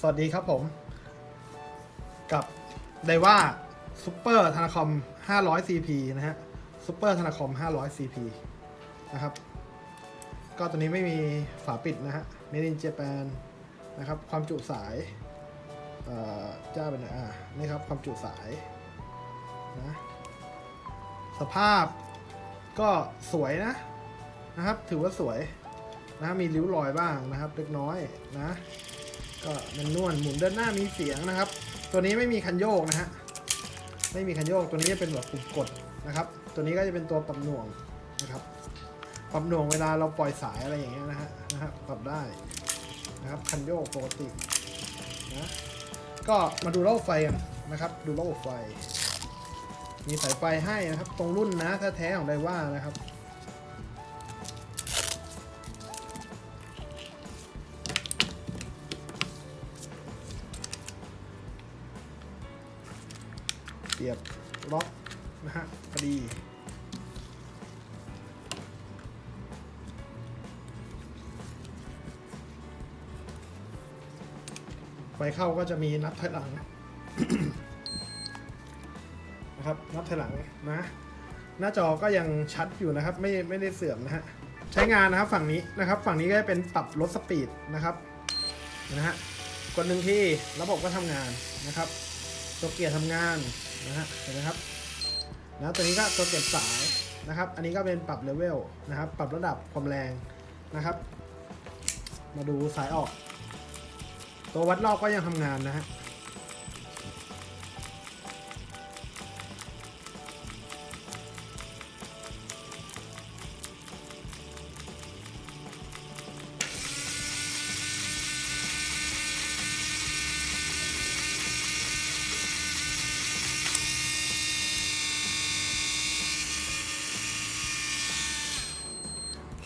สวัสดีครับผม กับไดว่าซูเปอร์ธนาคอม 500 CP นะฮะซูเปอร์ธนาคอม 500 CP นะครับ ก็ตัวนี้ไม่มีฝาปิดนะฮะ Made in Japan นะครับ ความจุสายเอ่อเจ้าเป็นอ่านี่ครับ ความจุสายนะสภาพก็สวยนะนะครับ ถือว่าสวยนะมีริ้วรอยบ้างนะครับ เล็กน้อยนะ ก็มันนวลหมุนด้านหน้ามีเสียงนะครับ ตัวนี้ไม่มีคันโยกนะฮะไม่มีคันโยกตัวนี้จะเป็นแบบปุ่มกดนะครับ ตัวนี้ก็จะเป็นตัวปรับหน่วงนะครับปรับหน่วงเวลาเราปล่อยสายอะไรอย่างเงี้ยนะฮะนะฮะปรับได้นะครับคันโยกปกตินะก็มาดูระบบไฟกันนะครับ ดูระบบไฟ มีสายไฟให้นะครับ ตรงรุ่นนะถ้าแท้ของไดว่านะครับ เสียบล็อกนะฮะพอดีไฟเข้าก็จะมีนับถอยหลังนะครับนับถอยหลังนะ หน้าจอก็ยังชัดอยู่นะครับ ไม่ไม่ได้เสื่อมนะฮะใช้งานนะครับฝั่งนี้นะครับ ฝั่งนี้ก็จะเป็นปรับลดสปีดนะครับนะฮะกดหนึ่งที่ระบบก็ทำงานนะครับ ตัวเกียร์ทำงานนะฮะเห็นไหมครับนะตัวนี้ก็ตัวเก็บสายนะครับ อันนี้ก็เป็นปรับเลเวลนะครับ ปรับระดับความแรงนะครับ มาดูสายออก ตัววัดรอบก็ยังทำงานนะฮะ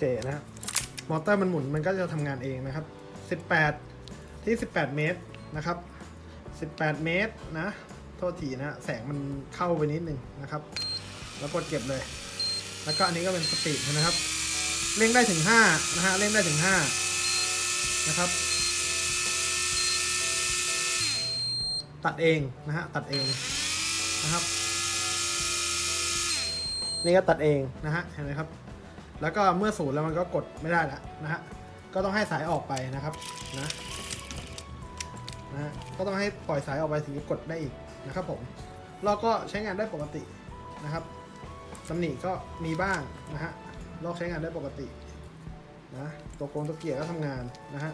เคนะฮะมอเตอร์มันหมุนมันก็จะทำงานเองนะครับ 18 ที่ 18 เมตรนะครับ 18 เมตรนะ โทษทีนะ แสงมันเข้าไปนิดนึงนะครับ แล้วกดเก็บเลย แล้วก็อันนี้ก็เป็นสปีดนะครับ เร่งได้ถึง 5 นะฮะ เร่งได้ถึง 5 นะครับ ตัดเองนะฮะ ตัดเองนะครับ นี่ก็ตัดเองนะฮะ เห็นไหมครับ แล้วก็เมื่อศูนย์แล้วมันก็กดไม่ได้แล้วนะฮะก็ต้องให้สายออกไปนะครับนะนะฮะก็ต้องให้ปล่อยสายออกไปถึงจะกดได้อีกนะครับผมเราก็ใช้งานได้ปกตินะครับตำหนิก็มีบ้างนะฮะลอกใช้งานได้ปกตินะตัวโกงตัวเกียร์ก็ทำงานนะฮะ